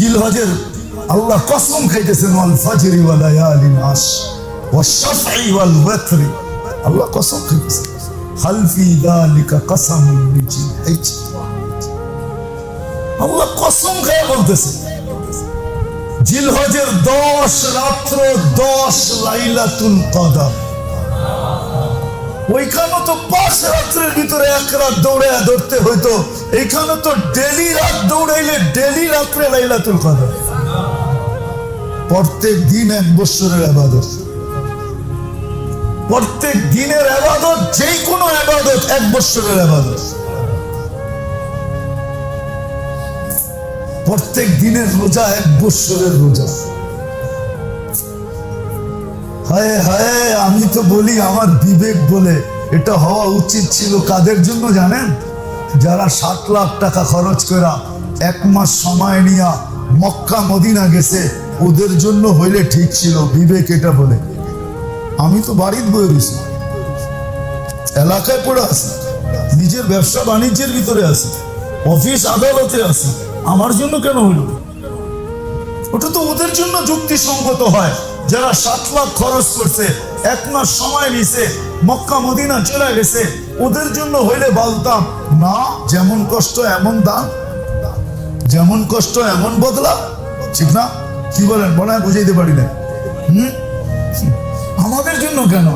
জিলহজের আল্লাহ কসম খাইতেছেন, ওয়াল ফাজরি ওয়া লায়ালিন আশ ওয়া শাফঈ ওয়াল ওয়াতরি। আল্লাহ কসম খাইতেছেন। হাল ফি যালিকা কসামুন লিজিল হিজ আল্লাহ কসম খায় বলতেছে জিলহজের দশ, রাত্র দশ লাইলাতুল কদর। ওইখানে তো পাঁচ রাত্রের ভিতরে এক রাত দৌড়ে ধরতে হইতো। এইখানে তো ডেলি রাত দৌড়াইলে ডেলি রাত্রে লাইলাতুল কদর। প্রত্যেক দিন এক বছরের আবাদত। প্রত্যেক দিনের আবাদত যে কোনো আবাদত এক বছরের আবাদত। প্রত্যেক দিনের রোজা এক বছরের রোজা। হায় হায়, আমি তো বলি আমার বিবেক বলে, এটা হওয়া উচিত ছিল কাদের জন্য জানেন? যারা সাত লাখ টাকা খরচ করা, এক মাস সময় নিয়া মক্কা মদিনা গেছে, ওদের জন্য হইলে ঠিক ছিল, বিবেক এটা বলে। আমি তো বাড়িতে বয়ে রয়েছি। এলাকায় পড়ে আছি। নিজের ব্যবসা বাণিজ্যের ভিতরে আছি। অফিস আদালতে আছি। আমার জন্য কেন হইল ওটা তো ওদের জন্য যুক্তিসঙ্গত হয়। যারা সাত লাখ খরচ করছে, এক মাস সময় নিছে মক্কা, মদিনা চলে গেছে, ওদের জন্য হইলে বলতাম না, যেমন কষ্ট, এমন দাম। যেমন কষ্ট, এমন বদলা। ঠিক না? কি বলেন? মনে হয় বুঝাইতে পারি না? আমাদের জন্য কেন?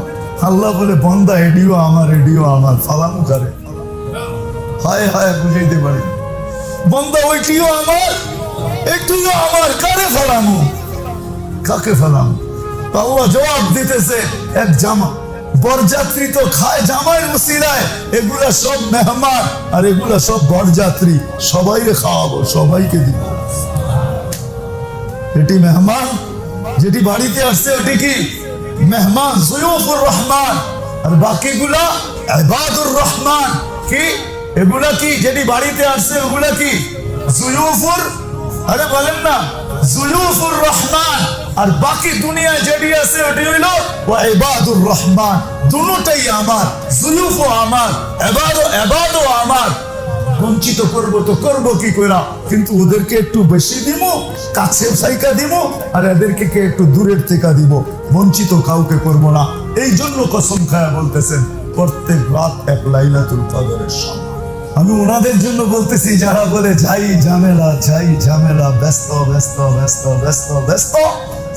আল্লাহ বলে, বন্দা, এডিও আমার এডিও আমার, ফালামু করে? হায় হায়, বুঝাইতে পারি বন্দা, ওইটিও আমার একটিও আমার, কারে ফেলামু? কাকে ফেলামু? আল্লাহ জবাব দিতেছে, এক জামা। বরযাত্রী তো খায় জামাইয়ের মুসিলায় এগুলা সব মেহমান আর এগুলা সব বরযাত্রী। সবাইকে খাওয়াবো, সবাইকে দিব। এটি মেহমান, যেটি বাড়িতে আসছে ওটি কি? মেহমান জুয়ুফুর রহমান। আর বাকিগুলা ইবাদুর রহমান। কি? এগুলা কি? যেটি বাড়িতে আসছে ওগুলা কি? জুয়ুফুর? আরে বলেন না, জুয়ুফুর রহমান। আর বাকি দুনিয়ায় যেটি আছে ওটি হইল ওয়া ইবাদুর রহমান। দুটোটাই আমার জুয়ুফও আমার, এবাদও এবাদও আমার। বঞ্চিত করব তো করব কি কইরা? কিন্তু ওদেরকে একটু বেশি দিব কাছে সাইকা দিব আর এদেরকে কে একটু দূরের থেকে দিব। বঞ্চিত কাউকে করব না। এই জন্য কসম খায়া বলতেছেন, প্রত্যেক রাত এক লাইলাতুল কদরের সময়। আমি ওনাদের জন্য বলতেছি, যারা বলে, যাই ঝামেলা যাই ঝামেলা, ব্যস্ত ব্যস্ত ব্যস্ত ব্যস্ত ব্যস্ত।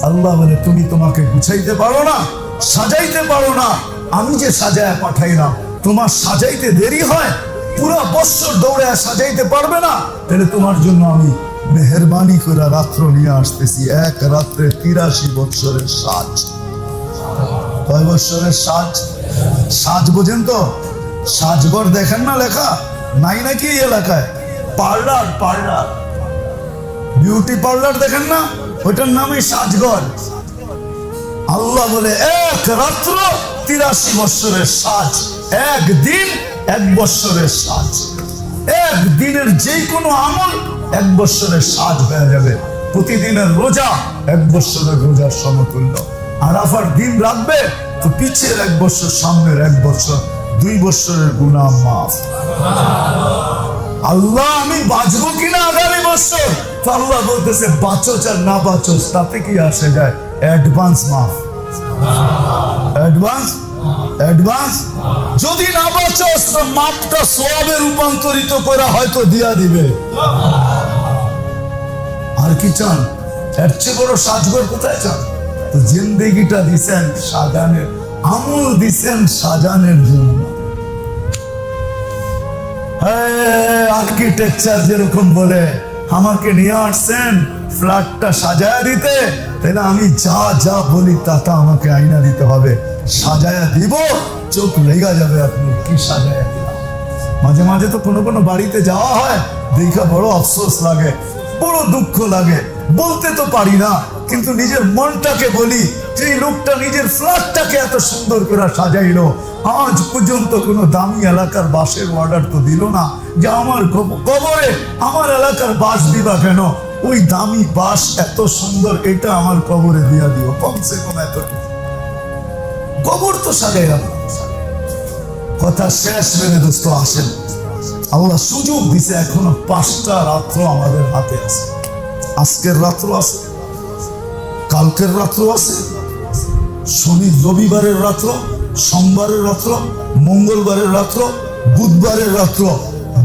আল্লাহ বলে, তুমি তোমাকে গুছাইতে পারো না, সাজাইতে পারো না। আমি যে সাজায় পাঠাইলাম, তোমার সাজাইতে দেরি হয়, পুরো বৎসর দৌড়ে সাজাইতে পারবে না। তাহলে তোমার জন্য আমি মেহরবানি করে রাত্র নিয়ে আসতেছি, এক রাত্রে তিরাশি বৎসরের সাজ। কয় বৎসরের সাজ? সাজ বোঝেন তো? সাজগর দেখেন না লেখা? নাই নাকি এলাকায়? Parlour parlour. বিউটি পার্লার দেখেন না? ওইটার নামই সাজগর। আল্লাহ বলে, এক রাত্র তিরাশি বৎসরের সাজ, একদিন এক বৎসরের সাজ। এক দিনের যে কোনো আমল এক বৎসরের সাজ হয়ে যাবে। প্রতিদিনের রোজা এক বৎসরের রোজার সমতুল্য। আরাফার দিন রাখবে তো পিছের এক বছর সামনের এক বছর দুই বছরের গুণা মাফ। আল্লাহ, আমি বাঁচবো কিনা আগামী বছর আল্লাহ বলতেছে, বাঁচোস আর না বাঁচোস, তাতে কি আসে যায়? অ্যাডভান্স মাফ অ্যাডভান্স অ্যাডভান্স যদি না বাঁচোস, তো মাপটা সোয়াবে রূপান্তরিত করে হয়তো দিয়া দিবে। আর কি চান? এর চেয়ে বড় সাজগর কোথায় চান? তো জিন্দেগিটা দিছেন সাজানের, আমল দিছেন সাজানের জন্য। আর্কিটেকচার যেরকম বলে আমাকে নিয়ে আসছেন ফ্ল্যাটটা সাজায়া দিতে। তাহলে আমি যা যা বলি, তা তা আমাকে আইনা দিতে হবে। সাজায়া দিব, চোখ লেগা যাবে আপনি, কি সাজায়া মাঝে মাঝে তো কোনো কোনো বাড়িতে যাওয়া হয়, দেখা বড় আফসোস লাগে, বড় দুঃখ লাগে, বলতে তো পারি না। কিন্তু নিজের মনটাকে বলি, যে লোকটা নিজের ফ্ল্যাটটাকে এত সুন্দর করে সাজাইলো, আজ পর্যন্ত কোনো দামি এলাকার বাসের অর্ডার তো দিল না যে আমার কবরে, আমার এলাকার বাস দিবা কেন? ওই দামি বাস এত সুন্দর, এটা আমার কবরে দিয়া দিও, কমসে কম এতটুকু। কবর তো সাজাইলাম। কথা শেষ মেনে দোস্ত, আসেন। আল্লাহ সুযোগ দিছে, এখনও পাঁচটা রাত্র আমাদের হাতে আছে। আজকের রাত্র আছে। কালকের রাত্র আছে, শনি রবিবারের রাত্র, সোমবারের রাত্র, মঙ্গলবারের রাত্র, বুধবারের রাত্র,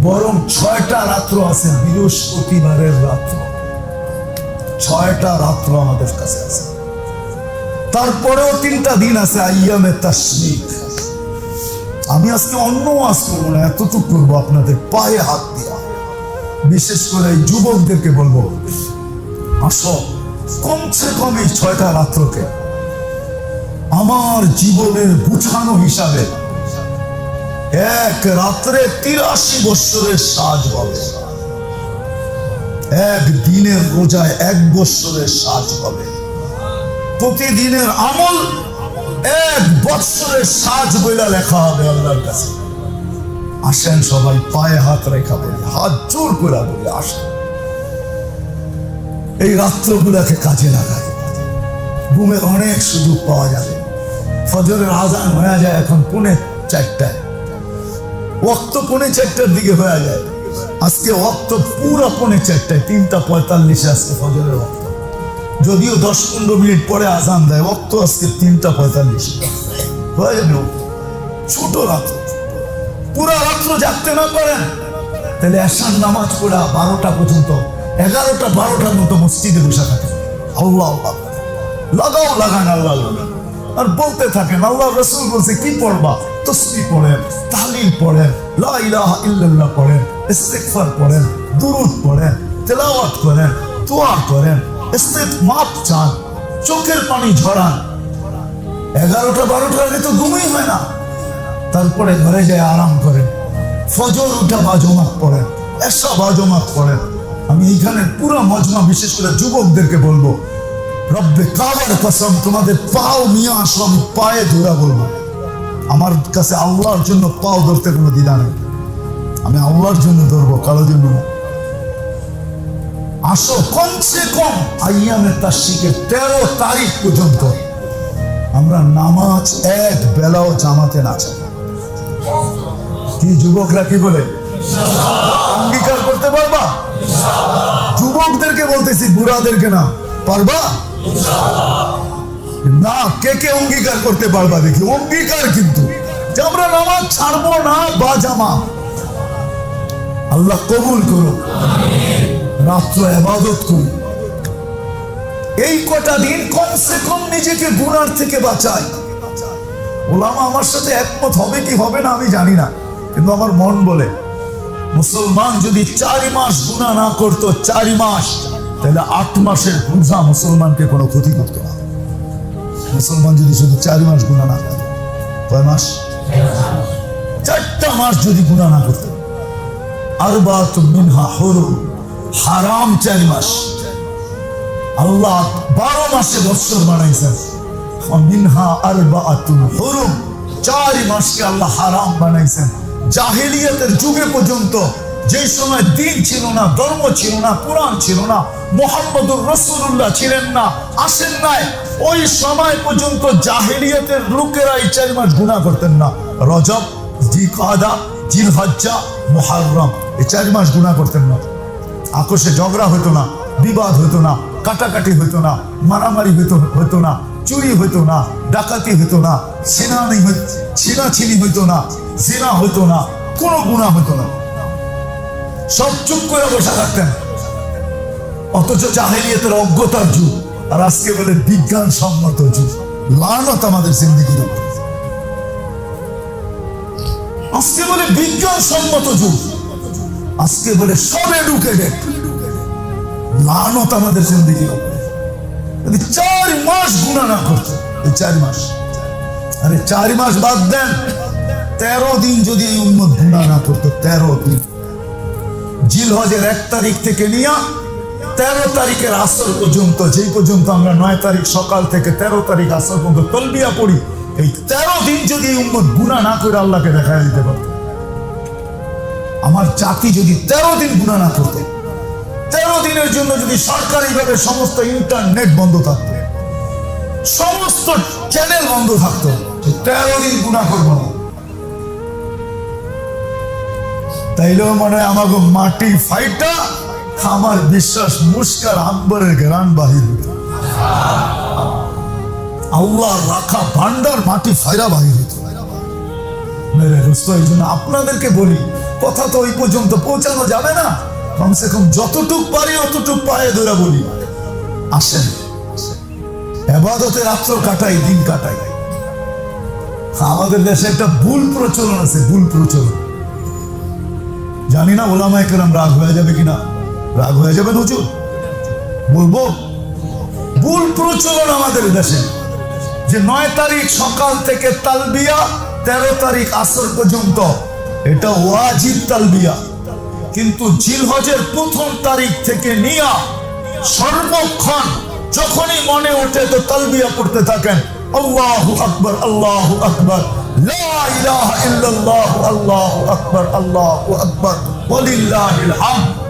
বরং ছয়টা রাত্র আছে বৃহস্পতিবারের রাত্র। ছয়টা রাত্র আমাদের কাছে আছে। তারপরেও তিনটা দিন আছে আইয়ামে তাসমিক আমি আজকে অন্য ওয়াজ করব না, এতটুকু করব আপনাদের পায়ে হাত দিয়া। বিশেষ করে এই যুবকদেরকে বলব, আসো। কমসে কম এই ছয়টা রাত্রকে আমার জীবনের বুঝানো হিসাবে এক রাত্রে তিরাশি বৎসরের সাজ হবে এক দিনের রোজায় এক বৎসরের সাজ হবে প্রতিদিনের আমল এক বৎসরের সাজ বইলা লেখা হবে আল্লাহর কাছে। আসেন সবাই পায়ে হাত রেখা বলি, হাত জোর করে বলি, আসেন। এই রাত্রগুলাকে কাজে লাগাই ঘুমের অনেক সুযোগ পাওয়া যাবে। ফজরের আজান হয়ে যায় এখন পুনে চারটায়। ওক্ত পৌনে চারটার দিকে হয়ে যায়। আজকে ওক্ত পুরো পৌনে চারটায়, তিনটা পঁয়তাল্লিশে আজকে ফজরের ওক্ত যদিও দশ পনেরো মিনিট পরে আজান দেয় ওক্ত আজকে তিনটা পঁয়তাল্লিশ। হয়ে যাবে ছোট রাত্র। পুরা রাত্র জাগতে না পারেন। তাহলে এসার নামাজ পড়া বারোটা পর্যন্ত এগারোটা বারোটার মতো মসজিদে বসে থাকে। আল্লাহ আল্লাহ লাগাও, লাগান, আল্লাহ আর বলতে থাকেন, আল্লাহ রসুল বলছে, কি পড়বা? তসবি পড়েন, তাহলিল পড়েন ইল্লাল্লাহ পড়েন পড়েন, দুরুদ পড়েন, তেলাওয়াত করেন করেন ইস্তেক মাপ চান, চোখের পানি ঝরান। এগারোটা বারোটার আগে তো ঘুমই হয় না। তারপরে ঘরে যায় আরাম করেন। ফজর উঠা বাজমাত পড়েন এসা বাজমাত পড়েন। আমি এইখানে পুরো মজমা, বিশেষ করে যুবকদেরকে বলব, রব্বে কাবার কসম, তোমাদের পাও নিয়ে আসো, আমি পায়ে ধরা বলব। আমার কাছে আল্লাহর জন্য পাও ধরতে কোনো দ্বিধা নেই। আমি আল্লাহর জন্য ধরবো, কারোর জন্য না। আসো কমসে কম, আইয়ামে তাশিকের তেরো তারিখ পর্যন্ত। আমরা নামাজ এক বেলাও জামাতে না কি যুবকরা কি বলে? অঙ্গীকার করতে পারবা? যুবকদেরকে বলতেছি, বুড়াদেরকে না। পারবা? না, কে কে অঙ্গীকার করতে পারবা দেখি। অঙ্গীকার কিন্তু। যে আমরা নামাজ ছাড়বো না, বা জামা। আল্লাহ কবুল রাত্র করি এই কটা দিন কমসে কম নিজেকে গুনার থেকে বাঁচাই ওলামা আমার সাথে একমত হবে কি হবে না আমি জানি না, কিন্তু আমার মন বলে। মুসলমান যদি চারি মাস গুণা না করতো, চারি মাস, তাহলে আট মাসের বুঝা মুসলমানকে কোনো ক্ষতি করতো না। মুসলমান যদি শুধু চারি মাস গুণা না করতো কয় মাস? চারটা মাস যদি গুণা না করতো। আর বা মিনহা হরু হারাম চারি মাস। আল্লাহ বারো মাসে বৎসর বানাইছেন। মিনহা আর বা হরুম, চারি মাসকে আল্লাহ হারাম বানাইছেন। জাহেলিয়াতের যুগে পর্যন্ত যে সময় দিন ছিল না, ধর্ম ছিল না, কোরআন ছিল না, মোহাম্মদুর রসুল্লাহ ছিলেন না, আসেন নাই, ওই সময় পর্যন্ত জাহেলিয়াতের লোকেরা এই চারি মাস গুণা করতেন না। রজব জি কাদা জিল মোহারম এই চারি মাস গুণা করতেন না। আকর্ষে ঝগড়া হতো না, বিবাদ হতো না, কাটাকাটি হতো না, মারামারি হতো হতো না, চুরি হতো না, ডাকাতি হতো না, ছিনানি ছিনাছিনি হতো না জিনা হতো না, কোনো গুণা হতো না। সব চুপ করে বসে থাকতেন। অথচ জাহেলিয়াতের অজ্ঞতার যুগ, আর আজকে বলে বিজ্ঞান সম্মত যুগ। লানত আমাদের জিন্দিগির আজকে বলে বিজ্ঞান সম্মত যুগ। আজকে বলে সব এডুকেটেড লানত আমাদের জিন্দিগির উপরে। চার মাস গুণা না এই চার মাস। আরে চার মাস বাদ দেন। তেরো দিন যদি এই উন্মত গুণা না করতো, তেরো দিন। জিলহজের এক তারিখ থেকে নিয়ে তেরো তারিখের আসর পর্যন্ত, যেই পর্যন্ত আমরা নয় তারিখ সকাল থেকে তেরো তারিখ আসর পর্যন্ত তলবিয়া পড়ি, এই তেরো দিন যদি এই উম্মত গুণা না করে আল্লাহকে দেখা দিতে পারত। আমার জাতি যদি তেরো দিন গুণা না করতে, তেরো দিনের জন্য যদি সরকারিভাবে সমস্ত ইন্টারনেট বন্ধ থাকতো, সমস্ত চ্যানেল বন্ধ থাকতো, তেরো দিন গুণা করব না। তাইলেও মনে হয় আমাকে মাটি ফাইটা, আমার বিশ্বাস মুস্কার আম্বরের গ্রান বাহির। আল্লাহ রাখা ভান্ডার মাটি ফায়রা বাহির মেরে এই জন্য আপনাদেরকে বলি, কথা তো ওই পর্যন্ত পৌঁছানো যাবে না। কমসে কম যতটুক পারি অতটুক পায়ে ধরে বলি। আসেন, এবাদতে রাত্র কাটাই, দিন কাটাই। আমাদের দেশে একটা ভুল প্রচলন আছে, ভুল প্রচলন। জানি না ওলামা একরাম রাগ হয়ে যাবে কিনা। রাগ হয়ে যাবে হুজুর? বলব, ভুল প্রচলন আমাদের দেশে। যে নয় তারিখ সকাল থেকে তালবিয়া, তেরো তারিখ আসর পর্যন্ত, এটা ওয়াজিব তালবিয়া। কিন্তু জিলহজের প্রথম তারিখ থেকে নিয়া সর্বক্ষণ যখনই মনে ওঠে তো তালবিয়া করতে থাকেন। আল্লাহু আকবর, আল্লাহু আকবার।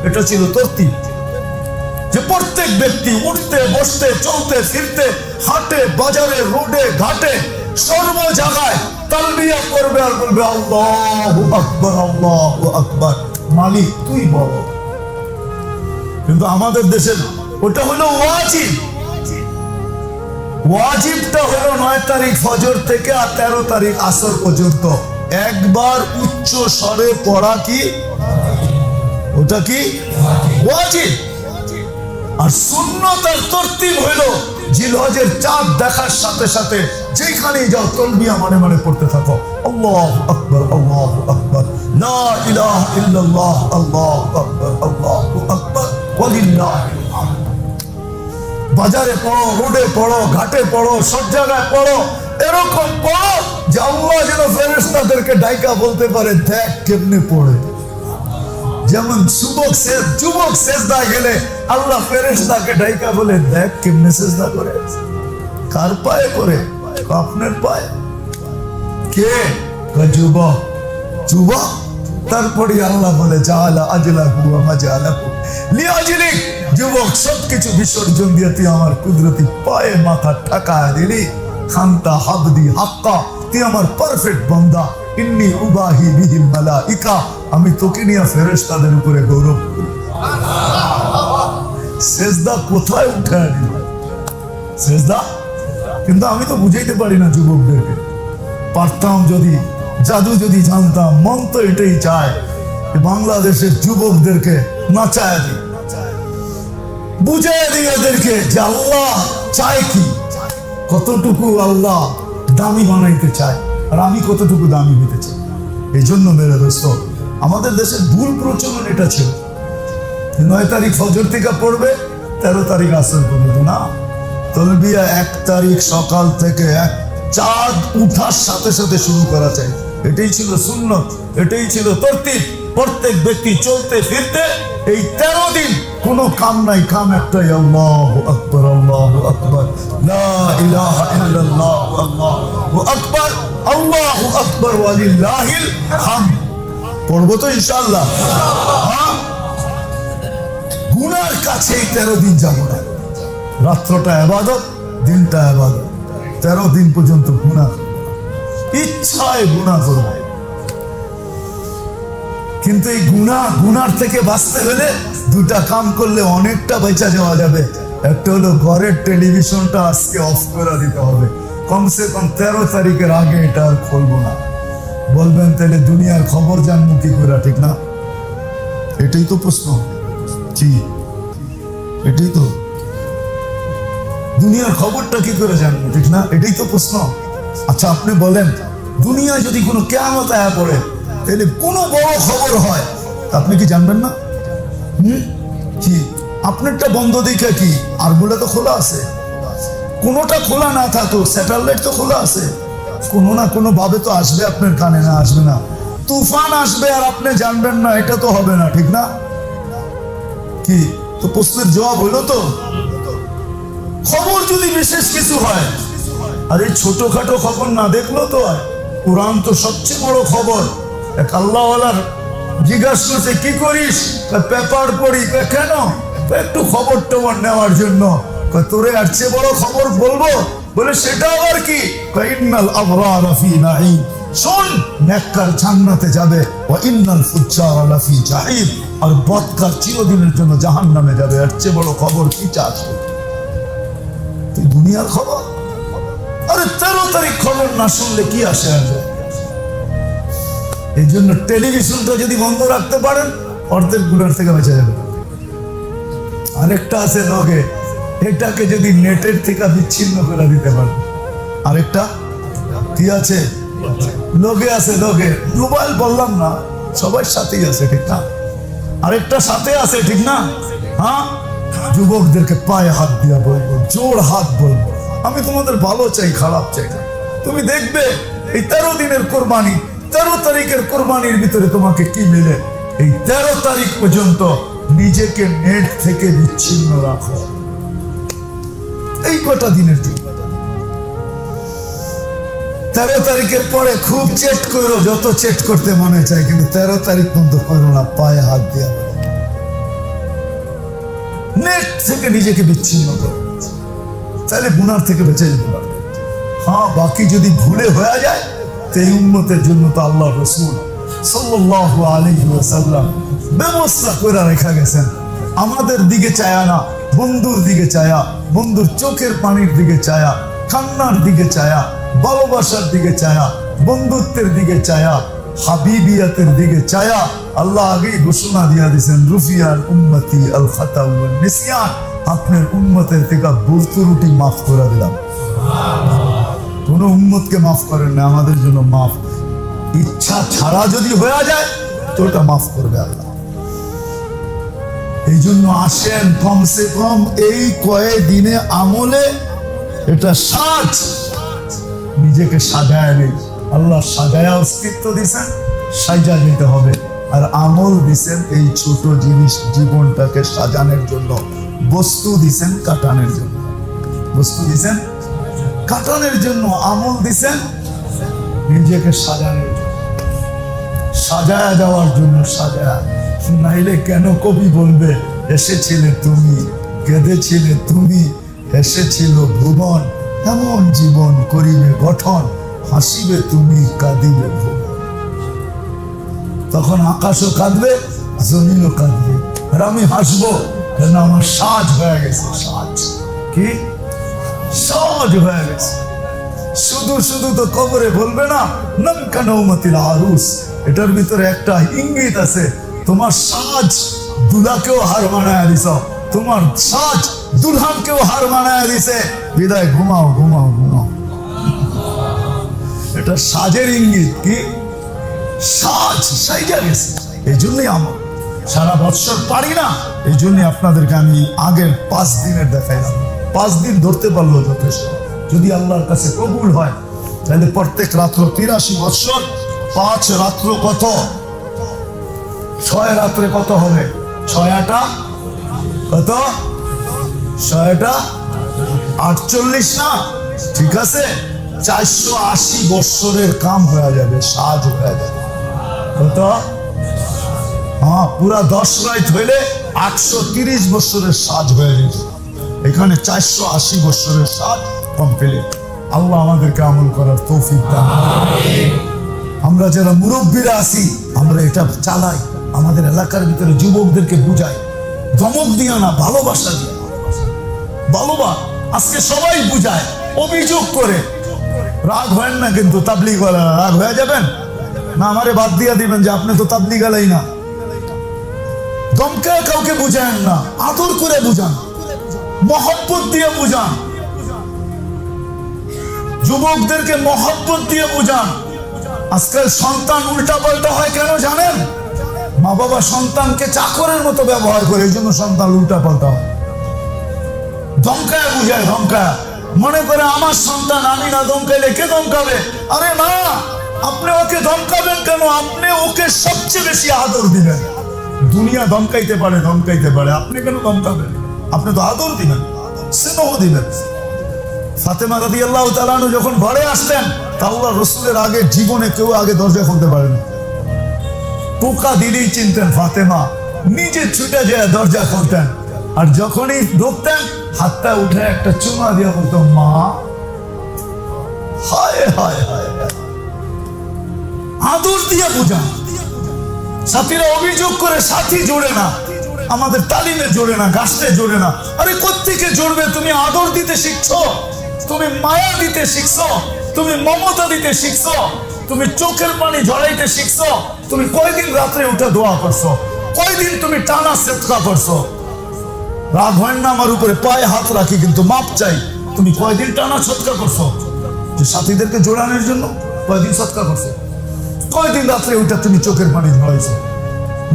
এটা ছিল তরতিব। যে প্রত্যেক ব্যক্তি উঠতে, বসতে, চলতে, ফিরতে, হাটে, বাজারে, রোডে, ঘাটে, সর্ব জায়গায় তালবিয়া করবে আর বলবে, আল্লাহু আকবার আল্লাহু আকবার। মালিক, তুই বল। কিন্তু আমাদের দেশের ওটা হলো ওয়াজিব। ওয়াজিবটা হলো নয় তারিখ ফজর থেকে আর তেরো তারিখ আসর পর্যন্ত। একবার উচ্চ স্বরে পড়া কি? ওটা কি? ওয়াজিব। আর সুন্নত আর তরতিব হইল জিলহজের চাঁদ দেখার সাথে সাথে যেখানেই যাও তলবিয়া মানে মানে পড়তে থাকো। আল্লাহ আকবর আল্লাহ আকবর। লা ইলাহা ইল্লাল্লাহ, আল্লাহ আকবর আল্লাহ আকবর। ওয়ালিল্লাহিল হামদ বাজারে পড়ো, রোডে পড়ো, ঘাটে পড়ো, সব জায়গায় পড়ো। এরকম পড়ো যে আল্লাহ যেন ফেরেশতাদেরকে ডাইকা বলতে পারে, দেখ কেমনে পড়ে। যেমন যুবক শেষ যুবক শেষদা গেলে আল্লাহ ফেরেশতাকে ডাইকা বলে, দেখ কেমনে শেষদা করে। কার পায়ে করে আপনার পায়ে। কে যুবক? যুবক? তারপরে আল্লাহ বলে জালা আজলা হুয়া বিসর্জন দিয়ে তুই আমার কুদরতি পায়ে মাথা ঠাকায় দিলি। খান্তা হাবদি হাক্কা, তুই আমার পারফেক্ট বান্দা। ইন্নি উবাহি বিহিল মালাইকা, আমি তোকে নিয়ে ফেরেশতাদের উপরে গৌরব করি। সেজদা কোথায় উঠে আনি সেজদা? কিন্তু আমি তো বুঝাইতে পারি না যুবকদেরকে। পারতাম যদি জাদু যদি জানতাম, মন তো এটাই চায় বাংলাদেশের যুবকদেরকে নাচায় দিই। বুঝাই দিই এদেরকে যে আল্লাহ চায় কি। কতটুকু আল্লাহ দামি বানাইতে চায় আর আমি কতটুকু দামি হইতে চাই। এই জন্য মেরে দোস্ত, আমাদের দেশের ভুল প্রচলন এটা ছিল। নয় তারিখ ফজর থেকে পড়বে, তেরো তারিখ আসর পর্যন্ত না। তলবিয়া এক তারিখ সকাল থেকে এক চাঁদ উঠার সাথে সাথে শুরু করা চাই এটাই ছিল সুন্নত, এটাই ছিল তরতিব। প্রত্যেক ব্যক্তি চলতে ফিরতে এই তেরো দিন কোনো কাম নাই, কাম একটাই, আল্লাহ আকবর আল্লাহ আকবর। লা ইলাহা ইল্লাল্লাহ, আল্লাহু আকবর আল্লাহু আকবর ওয়ালিল্লাহিল হামদ। পড়ব তো ইনশাআল্লাহ। হ্যাঁ? গুনার কাছে এই তেরো দিন যাব না। রাত্রটা আবাদত, দিনটা আবাদত। তেরো দিন পর্যন্ত গুণা ইচ্ছায় গুণা করব কিন্তু এই গুণা গুনার থেকে বাঁচতে হলে দুটা কাম করলে অনেকটা বেঁচা যাওয়া যাবে। একটা হলো ঘরের টেলিভিশনটা আজকে অফ করে দিতে হবে। কমসে কম তেরো তারিখের আগে এটা আর খুলবো না। বলবেন, তাহলে দুনিয়ার খবর জানব কি করে? ঠিক না? এটাই তো প্রশ্ন। জি। এটাই তো। দুনিয়ার খবরটা কি করে জানব? ঠিক না? এটাই তো প্রশ্ন। আচ্ছা আপনি বলেন, দুনিয়ায় যদি কোনো কেয়ামত আয়া পড়ে, তাহলে কোনো বড় খবর হয়? আপনি কি জানবেন না? কি? আপনারটা বন্ধ দেখে কি? আর বলে তো খোলা আছে। কোনোটা খোলা না থাকো স্যাটেলাইট তো খোলা আছে। কোনো না কোনো ভাবে তো আসবে আপনার কানে, না আসবে না। তুফান আসবে আর আপনি জানবেন না, এটা তো হবে না, ঠিক না? কি? তো প্রশ্নের জবাব হলো তো? খবর যদি বিশেষ কিছু হয় আর এই ছোটখাটো খবর না দেখল তো হয় কোরআন তো সবচেয়ে বড় খবর। এক আল্লাহওয়ালার জিজ্ঞাসা করছে, কি করিস? পেপার পড়ি। কেন? একটু খবর টবর নেওয়ার জন্য। তোরে আর চেয়ে বড় খবর বলব? বলে, সেটা আবার কি? ইন্নাল আবরার ফি নাঈম। শোন, নেককার জান্নাতে যাবে। ওয়া ইন্নাল ফুজ্জার লাফি জাহিম আর বৎকার চিরদিনের জন্য জাহান নামে যাবে। আর চেয়ে বড় খবর কি চাস? তুই দুনিয়ার খবর? আরে তেরো তারিখ খবর না শুনলে কি আসে এই জন্য টেলিভিশনটা যদি বন্ধ রাখতে পারেন, অর্ধেক গুণার থেকে বেঁচে যাবে। আরেকটা আছে লগে এটাকে যদি নেটের থেকে বিচ্ছিন্ন করে দিতে পারেন। আরেকটা কি আছে? লোকে আছে মোবাইল বললাম না, সবার সাথেই আছে, ঠিক না? আরেকটা সাথে আছে, ঠিক না? হ্যাঁ? যুবকদেরকে পায়ে হাত দিয়া বলব, জোর হাত বলব। আমি তোমাদের ভালো চাই, খারাপ চাই। না তুমি দেখবে এই তেরো দিনের কোরবানি, তেরো তারিখের কোরবানির ভিতরে তোমাকে কি মিলে? এই তেরো তারিখ পর্যন্ত নিজেকে নেট থেকে বিচ্ছিন্ন রাখো। এই কটা দিনের জন্য। তেরো তারিখের পরে খুব চেট করো, যত চেট করতে মনে চায়, কিন্তু তেরো তারিখ পর্যন্ত করো না, পায়ে হাত দিয়া নেট থেকে নিজেকে বিচ্ছিন্ন করো। তাহলে গুনার থেকে বেঁচে যেতে পারবে। হ্যাঁ বাকি যদি ভুলে হয়ে যায়, তো এই উন্মতের জন্য তো আল্লাহ রসুল সাল্লাহ আলাইহি ওয়াসাল্লাম ব্যবস্থা করে রেখা গেছেন। আমাদের দিকে চায়া না, বন্ধুর দিকে চায়া, বন্ধুর চোখের পানির দিকে চায়া, কান্নার দিকে চায়া, ভালোবাসার দিকে চায়া, বন্ধুত্বের দিকে চায়া, হাবিবিয়াতের দিকে চায়া, আল্লাহ আগেই ঘোষণা দিয়া দিয়েছেন রুফিয়ার উম্মতি আল খাতা নিসিয়ান আপনার উম্মতের থেকে ভুল ত্রুটি মাফ করে দিলাম। কোনো উম্মতকে মাফ করেন না, আমাদের জন্য মাফ। ইচ্ছা ছাড়া যদি হয়ে যায়, তো ওটা মাফ করবে আল্লাহ। এই জন্য আসেন কমসে কম এই কয়ে দিনে আমলে এটা সাজ। নিজেকে সাজায় নেই। আল্লাহ সাজায়া অস্তিত্ব দিছেন, সাজা দিতে হবে। আর আমল দিছেন এই ছোট জিনিস জীবনটাকে সাজানোর জন্য। বস্তু দিছেন কাটানোর জন্য। বস্তু দিছেন কাটানোর জন্য, আমল দিছেন নিজেকে সাজানোর জন্য। সাজায়া যাওয়ার জন্য সাজায়া। নাইলে কেন কবি বলবে, এসেছিলে তুমি কেঁদেছিলে তুমি এসেছিল ভুবন, এমন জীবন করিবে গঠন, হাসিবে তুমি, কাঁদিবে ভুবন। তখন আকাশও কাঁদবে, জমিনও কাঁদবে। আর আমি হাসবো। কেন আমার সাজ হয়ে গেছে, সাজ? কি? সাজ হয়ে গেছে। শুধু শুধু তো কবরে বলবে না, নমকা নৌমতির আরুস। এটার ভিতরে একটা ইঙ্গিত আছে, তোমার সাজ দুলাকেও হার মানায় দিছ, তোমার সাজ দুলহানকেও হার মানায় দিছে। বিদায়, ঘুমাও ঘুমাও ঘুমাও। এটা সাজের ইঙ্গিত, কি? সাজ সাইজা গেছে এই জন্যই আমার। সারা বৎসর পারি না এই জন্যই আপনাদেরকে আমি আগের পাঁচ দিনের দেখাইলাম। পাঁচ দিন ধরতে পারল যথেষ্ট। যদি আল্লাহর কাছে কবুল হয়, তাহলে প্রত্যেক রাত্র তিরাশি বৎসর, পাঁচ রাত্র কত? ছয় রাত্রে কত হবে? ছয়াটা কত? ছয়টা আটচল্লিশ না? ঠিক আছে? চারশো আশি বৎসরের কাম হয়ে যাবে, সাজ হয়ে যাবে। কত? পুরা দশ রাইট হইলে আটশো তিরিশ বছরের সাজ হয়ে গেছে। এখানে চারশো আশি বছরের সাজ কমপ্লিট আল্লাহ আমাদেরকে আমল করার তৌফিক দান আমরা যারা মুরব্বীরা আছি, আমরা এটা চালাই। আমাদের এলাকার ভিতরে যুবকদেরকে বুঝাই। ধমক দিয়া না, ভালোবাসা দিয়ে ভালোবা, আজকে সবাই বুঝায়, অভিযোগ করে। রাগ হয় না কিন্তু তাবলিগ রাগ হয়ে যাবেন? না, আমারে বাদ দিয়া দিবেন যে আপনি তো তাবলিগ আলাই না। দমকা কাউকে বুঝান না, আদর করে বুঝান, মহব্বত দিয়ে বুঝান। যুবকদেরকে মহব্বত দিয়ে বুঝান। আজকাল সন্তান উল্টা পাল্টা হয় কেন জানেন? মা বাবা সন্তানকে চাকরের মতো ব্যবহার করে, এই জন্য সন্তান উল্টা পাল্টা হয়। ধমকায় বুঝায় ধমকায় মনে করে আমার সন্তান আমি না ধমকাইলে কে ধমকাবে আরে না আপনি ওকে ধমকাবেন কেন? আপনি ওকে সবচেয়ে বেশি আদর দিবেন। দুনিয়া ধমকাইতে পারে ধমকাইতে পারে। আপনি কেন ধমকাবেন? আপনি তো আদর দিবেন, স্নেহ দিবেন। ফাতেমা রাদি আল্লাহ তালানু যখন ঘরে আসতেন তা রসুলের আগে জীবনে কেউ আগে দরজা খুলতে পারেন। পোকা দিলেই চিনতেন ফাতেমা, নিজে ছুটে যায় দরজা খুলতেন। আর যখনই ঢুকতেন, হাতটা উঠে একটা চুমা দিয়ে বলতো, মা হায় হায় হায়। আদর দিয়ে বুঝান। সাথীরা অভিযোগ করে সাথী জোড়ে না। আমাদের তালিমে জোড়ে না, গাছতে জোড়ে না। আরে কোত্থেকে জোড়বে? তুমি আদর দিতে শিখছো? তুমি মায়া দিতে শিখছো? তুমি মমতা দিতে শিখছো? তুমি চোখের পানি ঝরাইতে শিখছো? তুমি কয়দিন রাত্রে উঠে দোয়া করছ? কয়দিন তুমি টানা সেতকা করছ? রাগ হয় না আমার উপরে? পায়ে হাত রাখি, কিন্তু মাপ চাই। তুমি কয়দিন টানা সৎকা করছ? যে সাথীদেরকে জোড়ানোর জন্য কয়দিন সৎকা করছ? কয়দিন রাত্রে উঠে তুমি চোখের পানি ঝরাইছো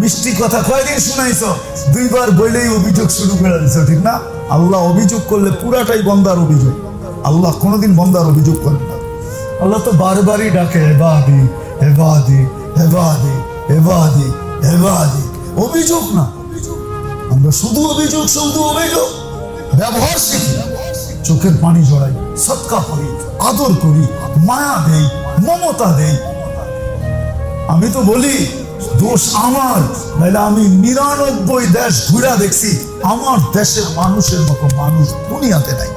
মিষ্টি কথা কয়দিন শুনাইছো? দুইবার বইলেই অভিযোগ শুরু করে দিছো, ঠিক না? আল্লাহ অভিযোগ করলে পুরাটাই বন্দার অভিযোগ। আল্লাহ কোনোদিন বন্দার অভিযোগ করেন না। আল্লাহ তো বারবারই ডাকে এবাদি এবাদি এবাদি এবাদি এবাদি অভিযোগ না। আমরা শুধু অভিযোগ শুধু অভিযোগ। ব্যবহার শিখি। চোখের পানি জড়াই সৎকা করি, আদর করি, মায়া দেই, মমতা দেই আমি তো বলি, দোষ আমার নাহলে আমি নিরানব্বই দেশ ঘুরা দেখছি। আমার দেশের মানুষের মতো মানুষ দুনিয়াতে নাই।